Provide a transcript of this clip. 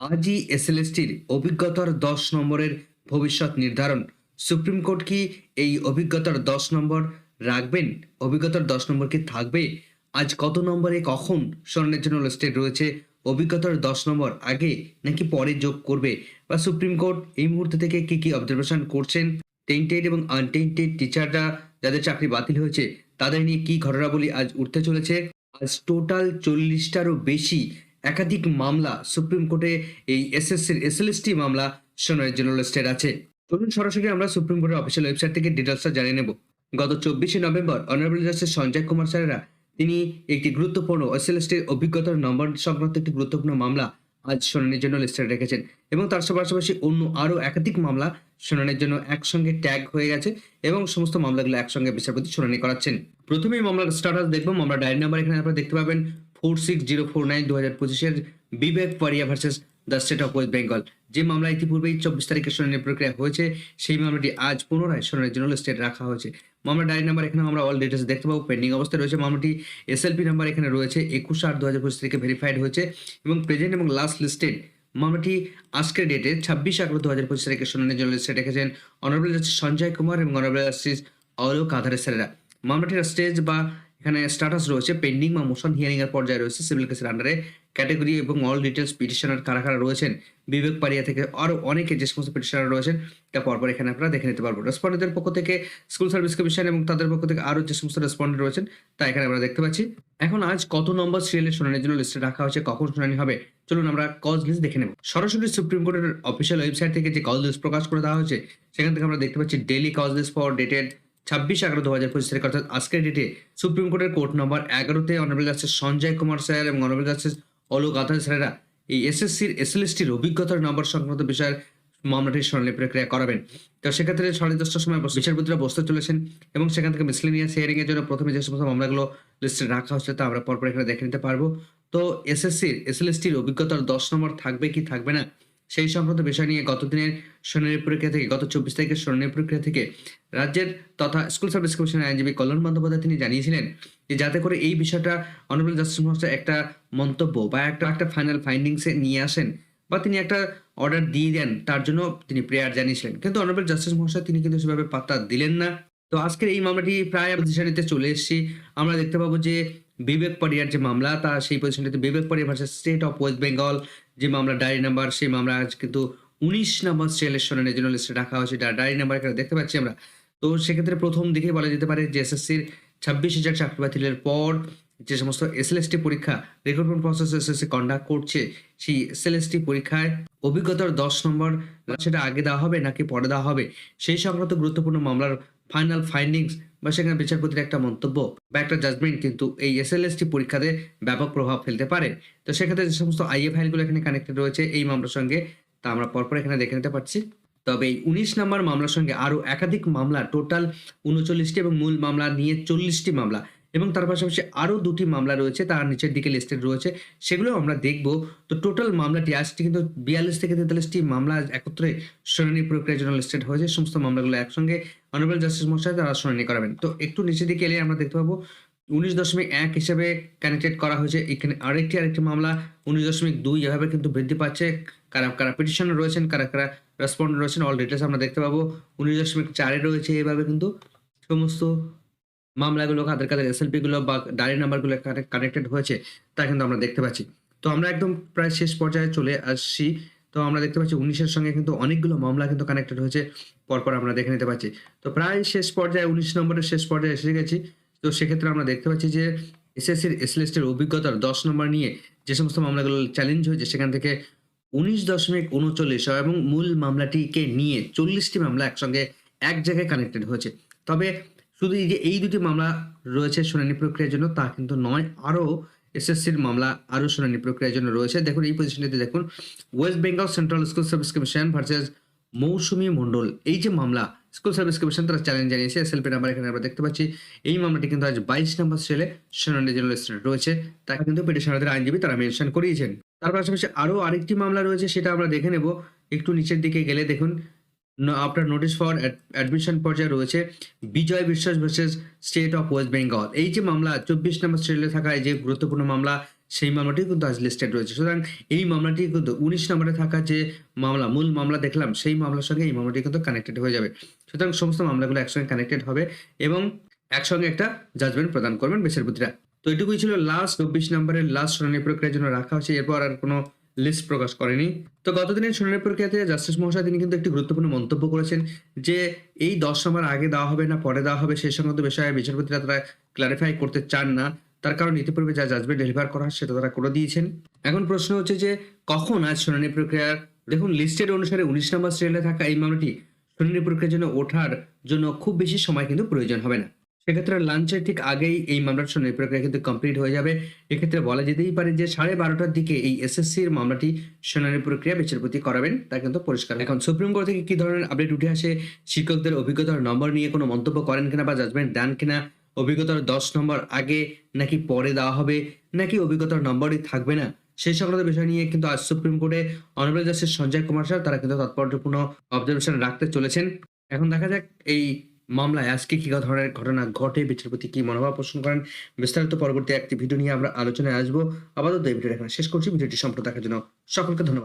আজই এসএলএসটির অভিজ্ঞতার দশ নম্বরের ভবিষ্যৎ নির্ধারণ। সুপ্রিম কোর্ট কি এই অভিজ্ঞতার দশ নম্বর রাখবেন? অভিজ্ঞতার দশ নম্বর কি থাকবে? আজ কত নম্বরে কখন স্মরণের জন্য লিস্টেড রয়েছে? অভিজ্ঞতার দশ নম্বর আগে নাকি পরে যোগ করবে? বা সুপ্রিম কোর্ট এই মুহূর্তে থেকে কি কি অবজারভেশন করছেন? টেন্টেড এবং আনটেন্টেড টিচাররা যাদের চাকরি বাতিল হয়েছে, তাদের নিয়ে কি ঘটনাবলী আজ উঠতে চলেছে? আজ টোটাল চল্লিশটারও বেশি একাধিক মামলা সুপ্রিম কোর্টে এই এসএসসির এসএলএসটি মামলা শুনানির জন্য লিস্টেড আছে। চলুন সরাসরি আমরা সুপ্রিম কোর্টের অফিসিয়াল ওয়েবসাইট থেকে ডিটেলসটা জানিয়ে নেব। গত চব্বিশে November honourable justice Sanjay Kumar স্যারেরা তিনি একটি গুরুত্বপূর্ণ এসএলএসটির অভিজ্ঞতার নম্বর সংক্রান্ত একটি গুরুত্বপূর্ণ মামলা আজ শুনানির জন্য লিস্টেড রেখেছেন এবং তার পাশাপাশি অন্য আরও একাধিক মামলা শুনানির জন্য একসঙ্গে ট্যাগ হয়ে গেছে এবং সমস্ত মামলাগুলো একসঙ্গে বিচারপতি শুনানি করাচ্ছেন। প্রথমেই মামলার স্ট্যাটাস দেখব মামলা ডায়েরি নাম্বার এখানে আপনারা দেখতে পাবেন। Four six zero four nine দু হাজার পঁচিশের Bibek Paria versus the state of West Bengal যে মামলা ইতিপূর্বেই চব্বিশ তারিখে শুনানির প্রক্রিয়া হয়েছে, সেই মামলাটি আজ পুনরায় শুনানির জন্য লিস্টেড রাখা হয়েছে। মামলা ডায়েরি নাম্বার এখানে আমরা অল ডিটেলস দেখতে পাবো। পেন্ডিং অবস্থায় রয়েছে মামলাটি এসএলপি নাম্বার এখানে রয়েছে, একুশ আট দু হাজার পঁচিশ তারিখে ভেরিফাইড হয়েছে এবং প্রেজেন্ট এবং লাস্ট লিস্টেড মামলাটি আজকের ডেটে ছাব্বিশ আগস্ট দু হাজার পঁচিশ তারিখে শুনানির জন্য লিস্টে রেখেছেন অনারেবল জাস্টিস সঞ্জয় কুমার এবং অনারেবল জাস্টিস অলোক আধারে স্যারেরা মামলাটির স্টেজ বা এখানে স্ট্যাটাস রয়েছে পেন্ডিং বা মোশন হিয়ারিং এর পর্যায়ে রয়েছে সিভিল কেসের আন্ডারে ক্যাটাগরি এবং অল ডিটেলস পিটিশনার কারা কারা রয়েছেন, বিবেক পারিয়া থেকে আরও অনেকে যে সমস্ত পিটিশনার রয়েছেন, তা পরপর এখানে আপনারা দেখে নিতে পারব। রেসপন্ডেন্টের পক্ষ থেকে স্কুল সার্ভিস কমিশন এবং তাদের পক্ষ থেকে আরও যে সমস্ত রেসপন্ডেন্ট রয়েছেন, তা এখানে আমরা দেখতে পাচ্ছি। এখন আজ কত নম্বর সিরিয়ালের শুনানির জন্য লিস্টে রাখা হয়েছে, কখন শুনানি হবে, চলুন আমরা কজ লিস্ট দেখে নেব। সরাসরি সুপ্রিম কোর্টের অফিসিয়াল ওয়েবসাইট থেকে যে কজ লিস্ট প্রকাশ করে দেওয়া হয়েছে, সেখান থেকে আমরা দেখতে পাচ্ছি daily cause list for dated ছাব্বিশ এগারো দু হাজার পঁচিশ তারিখ, অর্থাৎ আজকের ডেটে সুপ্রিম কোর্টের কোর্ট নম্বর এগারোতে honourable justice Sanjay Kumar sir এবং অনারেবল জাস্টিস অলোক আধার স্যারেরা এই এসএসসির এসএলএসটির অভিজ্ঞতার নম্বর সংক্রান্ত বিষয়ের মামলাটির শুনানি প্রক্রিয়া করাবেন। তো সেক্ষেত্রে সাড়ে দশটার সময় বিচারপতিরা বসতে চলেছেন এবং সেখান থেকে মিসলিনিয়াস হিয়ারিং এর জন্য প্রথমে যে সমস্ত মামলাগুলো লিস্টে রাখা হচ্ছে তা আমরা পরপর এখানে দেখে নিতে পারব। তো এসএসসির এসএলএসটির অভিজ্ঞতার দশ নম্বর থাকবে কি থাকবে না সেই সংক্রান্ত বিষয় নিয়ে গত দিনের শুনানির প্রক্রিয়া থেকে, গত চব্বিশ তারিখের শুনানির প্রক্রিয়া থেকে রাজ্যের তথা স্কুল সার্ভিস কমিশনের আইনজীবী কল্যাণ বন্দ্যোপাধ্যায় তিনি জানিয়েছিলেন যে যাতে করে এই বিষয়টা অনারেবল জাস্টিস মহাশয় একটা মন্তব্য বা একটা একটা ফাইনাল ফাইন্ডিংসে নিয়ে আসেন বা তিনি একটা অর্ডার দিয়ে দেন, তার জন্য তিনি প্রেয়ার জানিয়েছিলেন। কিন্তু অনারেবল জাস্টিস মহাশয় তিনি কিন্তু সেভাবে পাত্তা দিলেন না। তো আজকের এই মামলাটি প্রায় পজিশনিতে চলে এসেছি। আমরা দেখতে পাবো যে বিবেক পারিয়ার যে মামলা, তা সেই পজিশনটিতে Bibek Pariar versus state of West Bengal যে মামলা ডায়েরি নাম্বার সেই মামলা আজ কিন্তু উনিশ নম্বর সিরিয়ালের শুনানির জন্য লিস্টে রাখা হয়েছে। ডায়েরি নাম্বার এখানে দেখতে পাচ্ছি আমরা। তো সেক্ষেত্রে প্রথম দিকেই বলা যেতে পারে যে এসএসসির ছাব্বিশ হাজার চাকরি বাতিলের পর যে সমস্ত এসএলএসটি পরীক্ষা রিক্রুটমেন্ট প্রসেস এসএসসি কন্ডাক্ট করছে, সেই এসএলএসটি পরীক্ষায় অভিজ্ঞতার দশ নম্বর, সেটা আগে দেওয়া হবে নাকি পরে দেওয়া হবে, সেই সংক্রান্ত গুরুত্বপূর্ণ মামলার ফাইনাল ফাইন্ডিংস বা সেখানে বিচারপতির একটা মন্তব্য বা একটা জাজমেন্ট কিন্তু এই এসএলএসটি পরীক্ষাতে ব্যাপক প্রভাব ফেলতে পারে। তো সেক্ষেত্রে যে সমস্ত আইএ ফাইলগুলো এখানে কানেক্টেড রয়েছে, এই মামলার সঙ্গে তা আমরা পরপর এখানে দেখে নিতে পারছি। তবে এই উনিশ নম্বর মামলার সঙ্গে আরও একাধিক মামলা টোটাল উনচল্লিশটি এবং মূল মামলা নিয়ে চল্লিশটি মামলা এবং তার পাশাপাশি আরও দুটি মামলা রয়েছে, তার নিচের দিকে লিস্টেড রয়েছে, সেগুলো আমরা দেখব। তো টোটাল মামলাটি আজটি কিন্তু বিয়াল্লিশ থেকে তেতাল্লিশটি মামলা একত্রে শুনানি প্রক্রিয়ার জন্য লিস্টেড হয়েছে, সমস্ত মামলাগুলো একসঙ্গে অনারেবল জাস্টিস মশাই তারা শুনানি করাবেন। তো একটু নিচের দিকে এলে আমরা দেখতে পাবো, উনিশ দশমিক এক হিসেবে কানেক্টেড করা হয়েছে। এখানে আরেকটি আরেকটি মামলা, উনিশ দশমিক দুই এভাবে কিন্তু বৃদ্ধি পাচ্ছে। কারা কারা পিটিশন রয়েছেন, কারা কারা রেসপন্ড রয়েছেন অল ডিটেলস আমরা দেখতে পাবো। উনিশ দশমিক চারে রয়েছে এভাবে কিন্তু সমস্ত মামলাগুলো কাদের কাদের এসএলপি গুলো বা ডায়েরি নাম্বারগুলো কানেক্টেড হয়েছে, তা কিন্তু আমরা দেখতে পাচ্ছি। তো আমরা একদম প্রায় শেষ পর্যায়ে চলে আসছি। তো আমরা দেখতে পাচ্ছি উনিশের সঙ্গে কিন্তু অনেকগুলো মামলা কিন্তু কানেক্টেড হয়েছে, পরপর আমরা দেখে নিতে পাচ্ছি তো প্রায় শেষ পর্যায়ে উনিশ নম্বরের শেষ পর্যায়ে এসে গেছি। তো সেক্ষেত্রে আমরা দেখতে পাচ্ছি যে এসএসসির এসএলএসটির অভিজ্ঞতার দশ নম্বর নিয়ে যে সমস্ত মামলাগুলো চ্যালেঞ্জ হয়েছে, সেখান থেকে উনিশ দশমিক উনচল্লিশ এবং মূল মামলাটিকে নিয়ে চল্লিশটি মামলা একসঙ্গে এক জায়গায় কানেক্টেড হয়েছে। তবে শুধু এই যে এই দুটি মামলা রয়েছে শুনানি প্রক্রিয়ার জন্য, তা কিন্তু নয়, আরও এসএসসির মামলা আরও শুনানি প্রক্রিয়ার জন্য রয়েছে। দেখুন, এই পজিশনটিতে দেখুন West Bengal central school service commission versus Mousumi Mondal. এই যে মামলা স্কুল সার্ভিস কমিশন তারা চ্যালেঞ্জ জানিয়েছে। এসএলপি নাম্বার এখানে আমরা দেখতে পাচ্ছি। এই মামলাটি কিন্তু আজ বাইশ নম্বর সেলে শুনানির জন্য রয়েছে। তা কিন্তু পিটিশনারদের আইনজীবী তারা মেনশন করিয়েছেন। তার পাশাপাশি আরও আরেকটি মামলা রয়েছে, সেটা আমরা দেখে নেব। একটু নিচের দিকে গেলে দেখুন আপনার নোটিশ ফর অ্যাডমিশন পর্যায়ে রয়েছে Bijoy Biswas versus state of West Bengal এই যে মামলা, চব্বিশ নম্বর স্টেলে থাকা এই যে গুরুত্বপূর্ণ মামলা, সেই মামলাটি কিন্তু আজ লিস্টেড রয়েছে। সুতরাং এই মামলাটি কিন্তু উনিশ নম্বরে থাকা যে মামলা, মূল মামলা দেখলাম, সেই মামলার সঙ্গে এই মামলাটি কিন্তু কানেক্টেড হয়ে যাবে। সুতরাং সমস্ত মামলাগুলো একসঙ্গে কানেক্টেড হবে এবং একসঙ্গে একটা জাজমেন্ট প্রদান করবেন বিচারপতিরা। তো এটুকুই ছিল লাস্ট চব্বিশ নম্বরের লাস্ট শুনানি প্রক্রিয়ার জন্য রাখা হয়েছে এরপর আর কোনো লিস্ট প্রকাশ করেনি। তো গতদিনের শুনানি প্রক্রিয়াতে জাস্টিস মহাশয় তিনি কিন্তু একটি গুরুত্বপূর্ণ মন্তব্য করেছেন যে এই দশ নম্বর আগে দেওয়া হবে না, পরে দেওয়া হবে, সেই সংক্রান্ত বিষয়ে বিচারপতিরা তারা ক্লারিফাই করতে চান না। তার কারণ ইতিপূর্বে যা জাজমেন্ট ডেলিভার করা হয় সেটা তারা করে দিয়েছেন। এখন প্রশ্ন হচ্ছে যে কখন আজ শুনানি প্রক্রিয়ার দেখুন লিস্টের অনুসারে উনিশ নম্বর সিরিয়ালে থাকা এই মামলাটি শুনানি প্রক্রিয়ার জন্য ওঠার জন্য খুব বেশি সময় কিন্তু প্রয়োজন হবে না। সেক্ষেত্রে লাঞ্চের ঠিক আগেই এই মামলার শুনানি প্রক্রিয়া কিন্তু কমপ্লিট হয়ে যাবে। এক্ষেত্রে বলা যেতেই পারে যে সাড়ে বারোটার দিকে এই এসএসসির মামলাটি শুনানি প্রক্রিয়া বিচারপতি করাবেন, তা কিন্তু পরিষ্কার। এখন সুপ্রিম কোর্ট থেকে কি ধরনের আপডেট উঠে আসে? শিক্ষকদের অভিজ্ঞতার নম্বর নিয়ে কোনো মন্তব্য করেন কিনা বা জাজমেন্ট দেন কিনা? অভিজ্ঞতার দশ নম্বর আগে নাকি পরে দেওয়া হবে? নাকি অভিজ্ঞতার নম্বরই থাকবে না? সেই সংক্রান্ত বিষয় নিয়ে কিন্তু আজ সুপ্রিম কোর্টে honourable justice Sanjay Kumar sir, তারা কিন্তু তাৎপর্যপূর্ণ অবজারভেশন রাখতে চলেছেন। এখন দেখা যাক এই মামলায় আজকে কি ধরনের ঘটনা ঘটে, বিচারপতি কি মনোভাব পোষণ করেন, বিস্তারিত পরবর্তী একটি ভিডিও নিয়ে আমরা আলোচনায় আসব। আপাতত এই ভিডিও এখানে শেষ করছি। ভিডিওটি সম্পূর্ণ দেখার জন্য সকলকে ধন্যবাদ।